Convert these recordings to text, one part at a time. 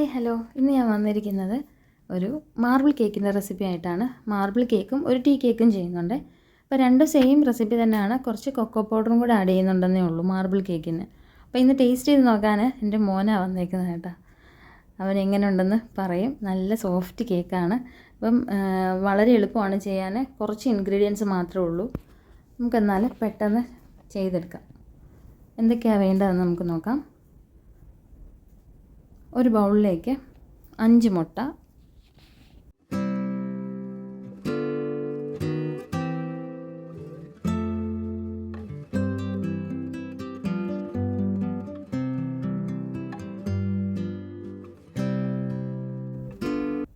Hi hello. ഇന്ന് ഞാൻ വന്നിരിക്കുന്നത് ഒരു മാർബിൾ കേക്കിന്റെ റെസിപ്പി ആയിട്ടാണ്. മാർബിൾ കേക്കും ഒരു ടീ കേക്കും ചെയ്യുന്നുണ്ട്. അപ്പോൾ രണ്ടും സെയിം റെസിപ്പി തന്നെയാണ്. കുറച്ച് കൊക്കോ പൗഡറും കൂടെ ആഡ് ചെയ്യുന്നുണ്ടെന്നേ ഉള്ളൂ മാർബിൾ കേക്കിന്. അപ്പോൾ ഇന്ന് ടേസ്റ്റ് ചെയ്ത് നോക്കാൻ എന്റെ മോനാണ് വന്നേക്കുന്നത് കേട്ടോ. അവൻ എങ്ങനെ ഉണ്ടെന്ന് പറയും. നല്ല സോഫ്റ്റ് കേക്കാണ്. അപ്പം വളരെ എളുപ്പമാണ് ചെയ്യാൻ കുറച്ച് ഇൻഗ്രീഡിയൻസ് മാത്രമേ ഉള്ളൂ. നമുക്കെന്നാൽ പെട്ടെന്ന് ചെയ്തെടുക്കാം. എന്തൊക്കെയാണ് വേണ്ടതെന്ന് നമുക്ക് നോക്കാം. ഒരു ബൗളിലേക്ക് അഞ്ച് മുട്ട.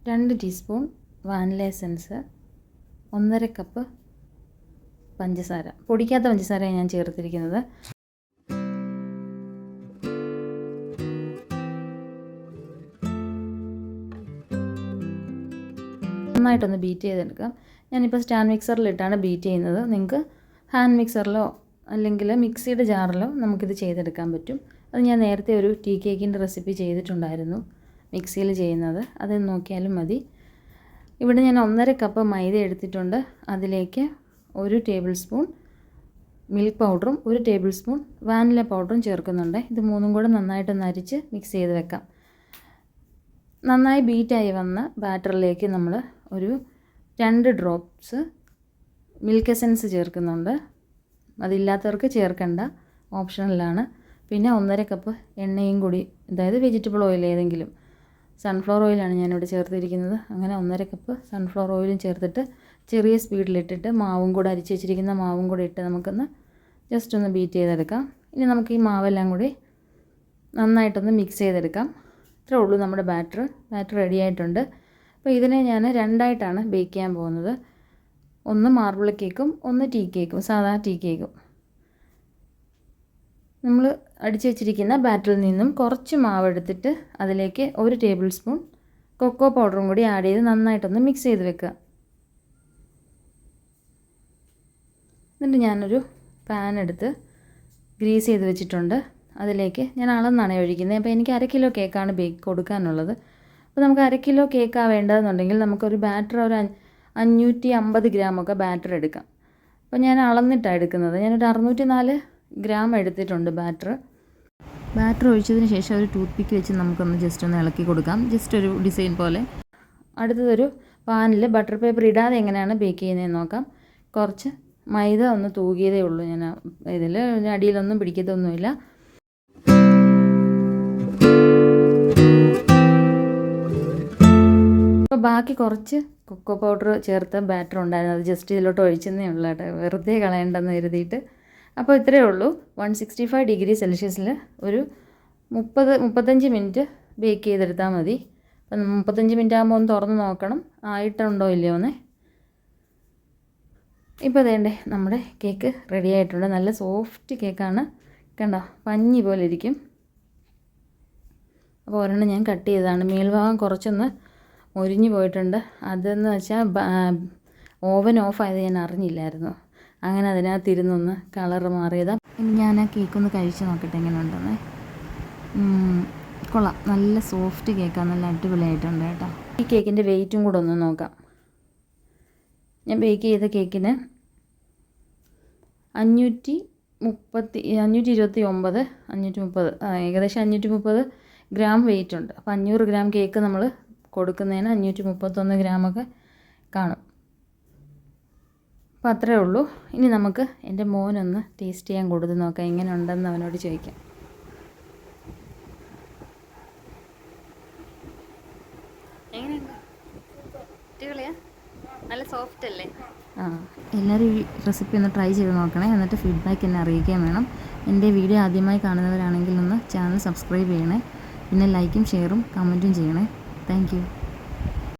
രണ്ട് ടീസ്പൂൺ വാനില എസൻസ് ഒന്നര കപ്പ് പഞ്ചസാര. പൊടിക്കാത്ത പഞ്ചസാരയാണ് ഞാൻ ചേർത്തിരിക്കുന്നത്. നന്നായിട്ടൊന്ന് ബീറ്റ് ചെയ്തെടുക്കാം. ഞാനിപ്പോൾ സ്റ്റാൻഡ് മിക്സറിലിട്ടാണ് ബീറ്റ് ചെയ്യുന്നത്. നിങ്ങൾക്ക് ഹാൻഡ് മിക്സറിലോ അല്ലെങ്കിൽ മിക്സിയുടെ ജാറിലോ നമുക്കിത് ചെയ്തെടുക്കാൻ പറ്റും. അത് ഞാൻ നേരത്തെ ഒരു ടീ കേക്കിന്റെ റെസിപ്പി ചെയ്തിട്ടുണ്ടായിരുന്നു മിക്സിയിൽ ചെയ്യുന്നത്. അത് നോക്കിയാലും മതി. ഇവിടെ ഞാൻ ഒന്നര കപ്പ് മൈദ എടുത്തിട്ടുണ്ട്. അതിലേക്ക് ഒരു ടേബിൾ സ്പൂൺ മിൽക്ക് പൗഡറും ഒരു ടേബിൾ സ്പൂൺ വാനില പൗഡറും ചേർക്കുന്നുണ്ട്. ഇത് മൂന്നും കൂടെ നന്നായിട്ട് നരിച്ച് മിക്സ് ചെയ്ത് വെക്കാം. നന്നായി ബീറ്റായി വന്ന ബാറ്ററിലേക്ക് നമ്മൾ ഒരു രണ്ട് ഡ്രോപ്സ് മിൽക്ക് എസൻസ് ചേർക്കുന്നുണ്ട്. അതില്ലാത്തവർക്ക് ചേർക്കേണ്ട. ഓപ്ഷണലാണ് പിന്നെ ഒന്നര കപ്പ് എണ്ണയും കൂടി അതായത് വെജിറ്റബിൾ ഓയിൽ ഏതെങ്കിലും. സൺഫ്ലവർ ഓയിലാണ് ഞാനിവിടെ ചേർത്തിരിക്കുന്നത്. അങ്ങനെ ഒന്നര കപ്പ് സൺഫ്ലവർ ഓയിലും ചേർത്തിട്ട് ചെറിയ സ്പീഡിലിട്ടിട്ട് മാവും കൂടെ അരിച്ച് വെച്ചിരിക്കുന്ന മാവും കൂടെ ഇട്ട് നമുക്കൊന്ന് ജസ്റ്റ് ഒന്ന് ബീറ്റ് ചെയ്തെടുക്കാം. ഇനി നമുക്ക് ഈ മാവെല്ലാം കൂടി നന്നായിട്ടൊന്ന് മിക്സ് ചെയ്തെടുക്കാം. ഇത്രേ ഉള്ളൂ നമ്മുടെ ബാറ്റർ ബാറ്റർ റെഡി ആയിട്ടുണ്ട്. അപ്പോൾ ഇതിനെ ഞാൻ രണ്ടായിട്ടാണ് ബേക്ക് ചെയ്യാൻ പോകുന്നത്. ഒന്ന് മാർബിൾ കേക്കും ഒന്ന് ടീ കേക്കും സാധാ ടീ കേക്കും നമ്മൾ അടിച്ചു വെച്ചിരിക്കുന്ന ബാറ്ററിൽ നിന്നും കുറച്ച് മാവ് എടുത്തിട്ട് അതിലേക്ക് ഒരു ടേബിൾ സ്പൂൺ കൊക്കോ പൗഡറും കൂടി ആഡ് ചെയ്ത് നന്നായിട്ടൊന്ന് മിക്സ് ചെയ്ത് വെക്കുക. എന്നിട്ട് ഞാനൊരു പാൻ എടുത്ത് ഗ്രീസ് ചെയ്ത് വെച്ചിട്ടുണ്ട്. അതിലേക്ക് ഞാൻ അളന്നാണ് ഒഴിക്കുന്നത്. അപ്പോൾ എനിക്ക് അര കിലോ കേക്കാണ് ബേക്ക് കൊടുക്കാനുള്ളത്. അപ്പോൾ നമുക്ക് അര കിലോ കേക്കാണ് വേണ്ടതെന്നുണ്ടെങ്കിൽ നമുക്കൊരു ബാറ്റർ ഒരു അഞ്ഞ് അഞ്ഞൂറ്റി അമ്പത് ഗ്രാമൊക്കെ ബാറ്റർ എടുക്കാം. അപ്പോൾ ഞാൻ അളന്നിട്ടാണ് എടുക്കുന്നത്. ഞാനൊരു അറുന്നൂറ്റി നാല് ഗ്രാം എടുത്തിട്ടുണ്ട് ബാറ്റർ ബാറ്റർ ഒഴിച്ചതിന് ശേഷം ഒരു ടൂത്ത് പിക്ക് വെച്ച് നമുക്കൊന്ന് ജസ്റ്റ് ഒന്ന് ഇളക്കി കൊടുക്കാം. ജസ്റ്റ് ഒരു ഡിസൈൻ പോലെ. അടുത്തതൊരു പാനിൽ ബട്ടർ പേപ്പർ ഇടാതെ എങ്ങനെയാണ് ബേക്ക് ചെയ്യുന്നതെന്ന് നോക്കാം. കുറച്ച് മൈദ ഒന്ന് തൂകിയതേ ഉള്ളൂ. ഞാൻ ഇതിൽ അടിയിലൊന്നും പിടിക്കത്തൊന്നുമില്ല. അപ്പോൾ ബാക്കി കുറച്ച് കൊക്കോ പൗഡർ ചേർത്ത ബാറ്റർ ഉണ്ടായിരുന്നു. അത് ജസ്റ്റ് ഇതിലോട്ട് ഒഴിച്ചെന്നേ ഉള്ളൂ കേട്ടോ. വെറുതെ കളയണ്ടെന്ന് കരുതിയിട്ട്. അപ്പോൾ ഇത്രയേ ഉള്ളൂ. വൺ സിക്സ്റ്റി ഫൈവ് ഡിഗ്രി സെൽഷ്യസിൽ ഒരു മുപ്പത് മുപ്പത്തഞ്ച് മിനിറ്റ് ബേക്ക് ചെയ്തെടുത്താൽ മതി. അപ്പം മുപ്പത്തഞ്ച് മിനിറ്റ് ആകുമ്പോൾ ഒന്ന് തുറന്ന് നോക്കണം. ആയിട്ടുണ്ടോ ഇല്ലയോ എന്നേ. ഇപ്പോൾ അതേണ്ടേ നമ്മുടെ കേക്ക് റെഡി ആയിട്ടുണ്ട്. നല്ല സോഫ്റ്റ് കേക്കാണ് കണ്ടോ? പഞ്ഞി പോലെ ഇരിക്കും. അപ്പോൾ ഒരെണ്ണം ഞാൻ കട്ട് ചെയ്തതാണ്. മേൽഭാഗം കുറച്ചൊന്ന് മുരിഞ്ഞു പോയിട്ടുണ്ട്. അതെന്ന് വെച്ചാൽ ഓവൻ ഓഫ് ആയത് ഞാൻ അറിഞ്ഞില്ലായിരുന്നു. അങ്ങനെ അതിനകത്ത് ഇരുന്നൊന്ന് കളർ മാറിയതാണ് ഞാൻ ആ കേക്കൊന്ന് കഴിച്ച് നോക്കട്ടെ എങ്ങനെ ഉണ്ടെന്ന് കൊള്ളാം. നല്ല സോഫ്റ്റ് കേക്കാണ് നല്ല അടിപൊളിയായിട്ടുണ്ട് കേട്ടോ. ഈ കേക്കിന്റെ വെയിറ്റും കൂടെ ഒന്ന് നോക്കാം. ഞാൻ ബേക്ക് ചെയ്ത കേക്കിന് അഞ്ഞൂറ്റി മുപ്പത്തി അഞ്ഞൂറ്റി ഇരുപത്തി ഒമ്പത് അഞ്ഞൂറ്റി മുപ്പത് ഏകദേശം അഞ്ഞൂറ്റി മുപ്പത് ഗ്രാം വെയിറ്റ് ഉണ്ട്. അപ്പോൾ അഞ്ഞൂറ് ഗ്രാം കേക്ക് നമ്മൾ കൊടുക്കുന്നതിന് അഞ്ഞൂറ്റി മുപ്പത്തൊന്ന് ഗ്രാമൊക്കെ കാണും. അപ്പോൾ അത്രേ ഉള്ളൂ. ഇനി നമുക്ക് എന്റെ മോനൊന്ന് ടേസ്റ്റ് ചെയ്യാൻ കൊടുത്ത് നോക്കാം. എങ്ങനെ ഉണ്ടെന്ന് അവനോട് ചോദിക്കാം. എങ്ങനെയുണ്ട്? അടിപൊളിയാ? നല്ല സോഫ്റ്റ് അല്ലേ? ആ എല്ലാവരും ഈ റെസിപ്പി ഒന്ന് ട്രൈ ചെയ്ത് നോക്കണേ. എന്നിട്ട് ഫീഡ്ബാക്ക് എന്നെ അറിയിക്കാൻ വേണം. എന്റെ വീഡിയോ ആദ്യമായി കാണുന്നവരാണെങ്കിൽ ഒന്ന് ചാനൽ സബ്സ്ക്രൈബ് ചെയ്യണേ. പിന്നെ ലൈക്കും ഷെയറും കമന്റും ചെയ്യണേ. താങ്ക്